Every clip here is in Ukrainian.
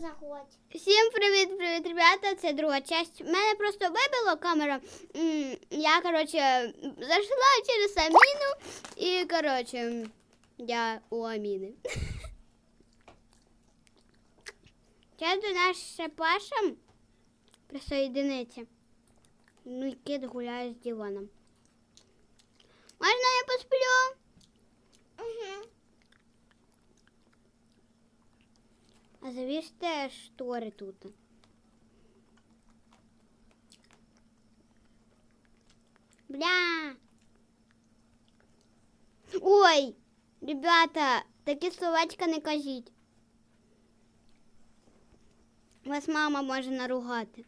заходь. Всім привіт, привіт, ребята. Це друга часть. Мене просто вибило камера. Я, коротше, зайшла через Аміну і, коротше, я у Аміни. Зараз до нас ще Паша присоединиться. Ну і кіт гуляє з Діланом. Можна я посплю? Угу. А завісьте штори тут. Бля. Ой, ребята, такі словечка не кажіть. Вас мама може наругати.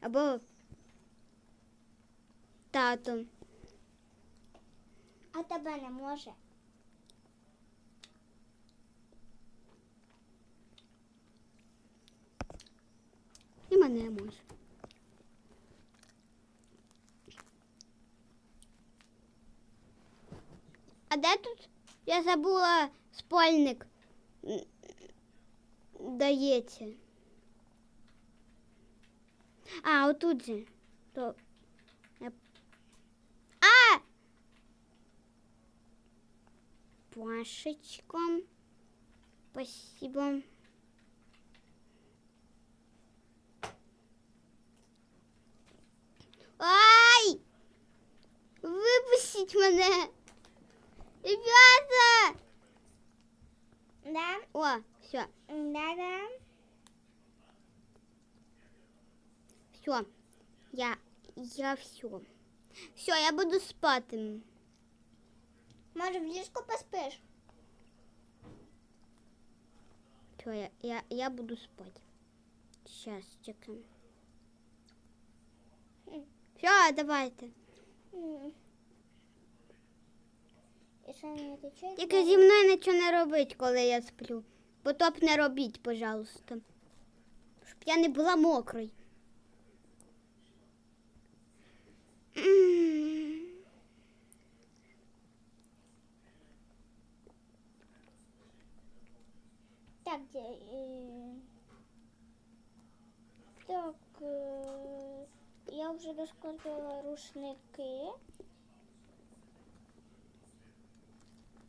Або тато. А тебе не може. І мене може. А де тут? Я забула спальник. Дається. А, отут же. То... А! Пашечком. Спасибо. Мене! Ребята! Да? О, все, Да-да. все. Я, я все. Все, я буду спати. Може в ліжку поспиш? Все, я, я, я буду спать. Сейчас, чекаем. М. Все, давайте. М. І що не тече? Тільки зі мною нічого не робить, коли я сплю. Потоп не робіть, пожалуйста. Щоб я не була мокрою. Так, де, е, так, е, я вже розкладала рушники.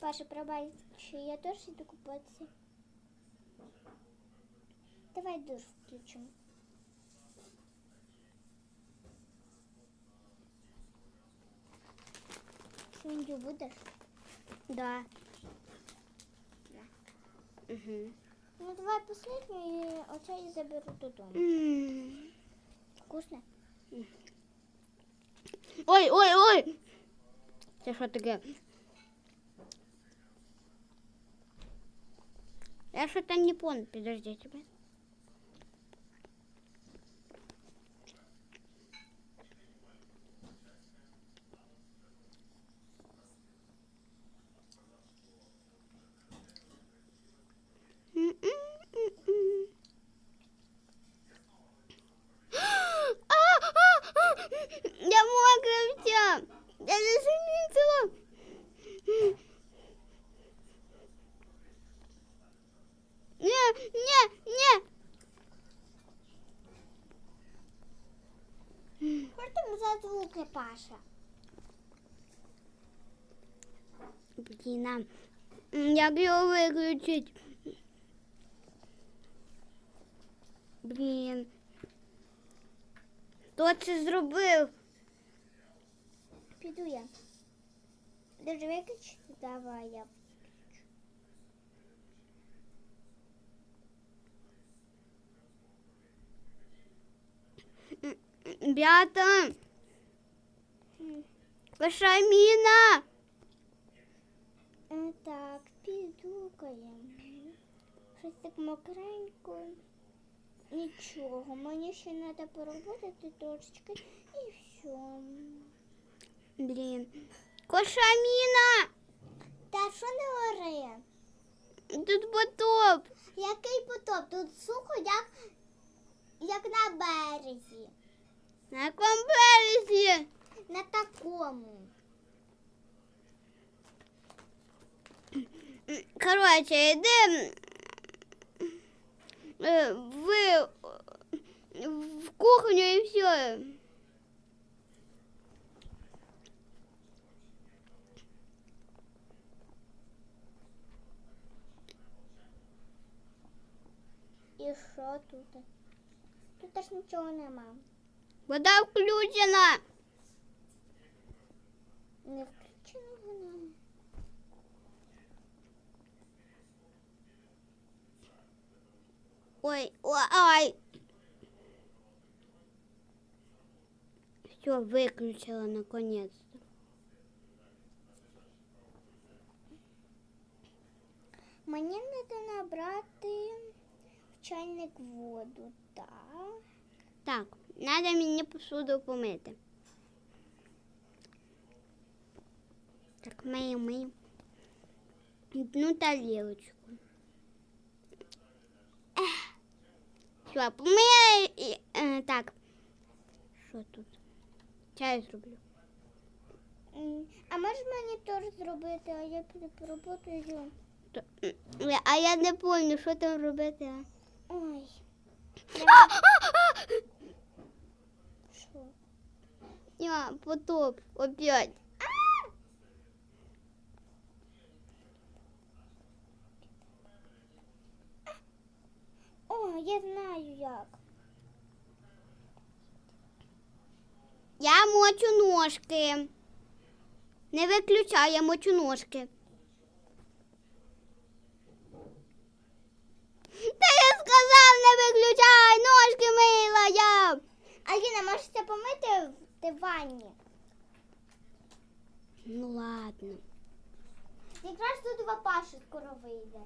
Паша, пробач, я теж іду купатися. Давай душ включимо. Свинью будеш? Да. Угу. Ну давай последню і оце і заберу додому. Вкусно? Ой, ой, ой! Це що таке? Я что-то не понял, подождите. Не, не, не. Що там за звуки, Паша? Блін, а м, як його виключить? Блін. Хто це зробив? Піду я. Дуже виключити? Давай я. Бята, М. ваша міна. Е, Так, підукаємо. Щось так мокренько. Нічого, мені ще треба поработати трошечки і все. Блін. Коша міна. Та що не ори? Тут потоп. Який потоп? Тут сухо, як, як на березі. На якому березі? На такому. Коротше, йди е, в кухню і все. І що тут? Тут аж нічого нема. Вода включена. Не включено вона. Ой, ой. Все, выключила наконец-то. Мені треба набрати в чайник воду, так. Так, надо мені посуду помити. Так, мию, мию. Одну тарілочку. Все, помию. і, е, так. Що тут? Чай зроблю. А можеш мені теж зробити, а я піду поработаю. А я не пам'ятаю, що там робити. Ой. Я потоп опять. О, я знаю як. Я мочу ножки. Не виключай, я мочу ножки. Та я сказав, не виключай. Це помити в ванні? Ну ладно. Якраз тут папаша скоро вийде.